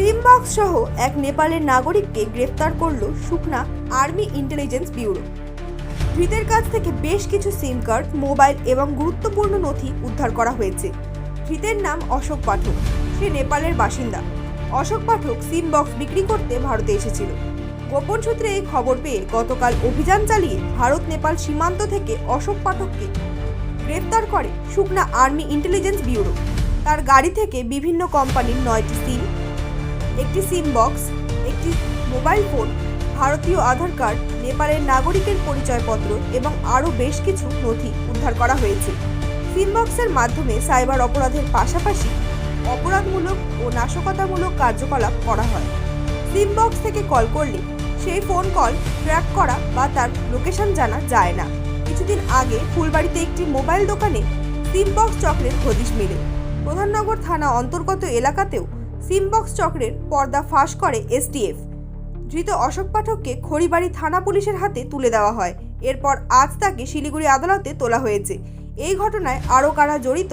SIM box সহ এক নেপালের নাগরিককে গ্রেফতার করল সুকনা আর্মি ইন্টেলিজেন্স ব্যুরো। ধৃতের কাছ থেকে বেশ কিছু সিম কার্ড, মোবাইল এবং গুরুত্বপূর্ণ নথি উদ্ধার করা হয়েছে। ধৃতের নাম অশোক পাঠক। সে নেপালের বাসিন্দা। অশোক পাঠক সিম বক্স বিক্রি করতে ভারতে এসেছিল। গোপন সূত্রে এই খবর পেয়ে গতকাল অভিযান চালিয়ে ভারত নেপাল সীমান্ত থেকে অশোক পাঠককে গ্রেফতার করে সুকনা আর্মি ইন্টেলিজেন্স ব্যুরো। তার গাড়ি থেকে বিভিন্ন কোম্পানির নয়টি সিম একটি সিম বক্স, একটি মোবাইল ফোন, ভারতীয় আধার কার্ড, নেপালের নাগরিকের পরিচয়পত্র এবং আরও বেশ কিছু নথি উদ্ধার করা হয়েছে। সিম বক্সের মাধ্যমে সাইবার অপরাধের পাশাপাশি অপরাধমূলক ও নাশকতামূলক কার্যকলাপ করা হয়। সিম বক্স থেকে কল করলে সেই ফোন কল ট্র্যাক করা বা তার লোকেশন জানা যায় না। কিছুদিন আগে ফুলবাড়িতে একটি মোবাইল দোকানে সিম বক্স চক্রের হদিশ মেলে। প্রধাননগর থানা অন্তর্গত এলাকাতেও সিম বক্স চক্রের পর্দা ফাঁস করে এসটিএফ ধৃত অশোক পাঠককে খড়িবাড়ি থানা পুলিশের হাতে তুলে দেওয়া হয়। এরপর আজ তাকে শিলিগুড়ি আদালতে তোলা হয়েছে। এই ঘটনায় আরও কারা জড়িত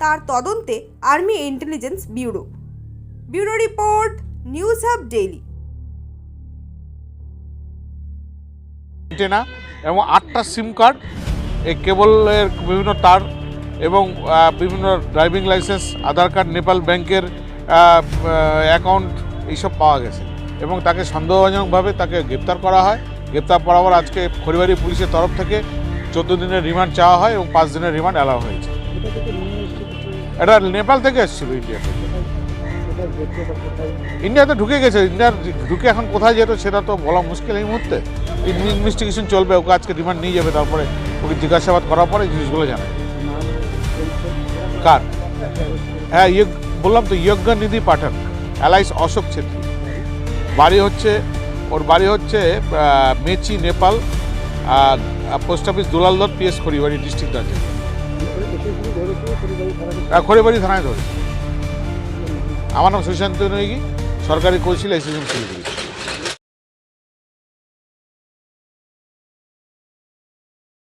তার তদন্তে army intelligence bureau. Bureau report, news hub daily. এবং আটটা সিম কার্ড, এই কেবলের বিভিন্ন তার এবং বিভিন্ন driving licence, Aadhaar card, Nepal ব্যাংকের অ্যাকাউন্ট এইসব পাওয়া গেছে। এবং তাকে সন্দেহজনকভাবে তাকে গ্রেপ্তার করা হয়। গ্রেপ্তার পর আজকে খড়িবাড়ি পুলিশের তরফ থেকে চোদ্দ দিনের রিমান্ড চাওয়া হয় এবং পাঁচ দিনের রিমান্ড অ্যালাউ হয়েছে। এটা নেপাল থেকে এসেছিল ইন্ডিয়া থেকে। ইন্ডিয়াতে ঢুকে গেছে। ইন্ডিয়ার ঢুকে এখন কোথায় যেত সেটা তো বলা মুশকিল এই মুহূর্তে। ইনভেস্টিগেশন চলবে ওকে আজকে রিমান্ড নিয়ে যাবে তারপরে ওকে জিজ্ঞাসাবাদ করার পরে জিনিসগুলো জানাবে। কার? হ্যাঁ ইয়ে বললাম তো যজ্ঞ নিধি পাঠক অ্যালাইস অশোক ছেত্রী। বাড়ি হচ্ছে ওর বাড়ি হচ্ছে মেচি নেপাল আর post office Dulaldar P S Kharibari district ah, Kharibari থানায় ধরে আমার নাম সুশান্ত নৈগি সরকারি কৌশিল এসেছেন শিলিগুড়ি।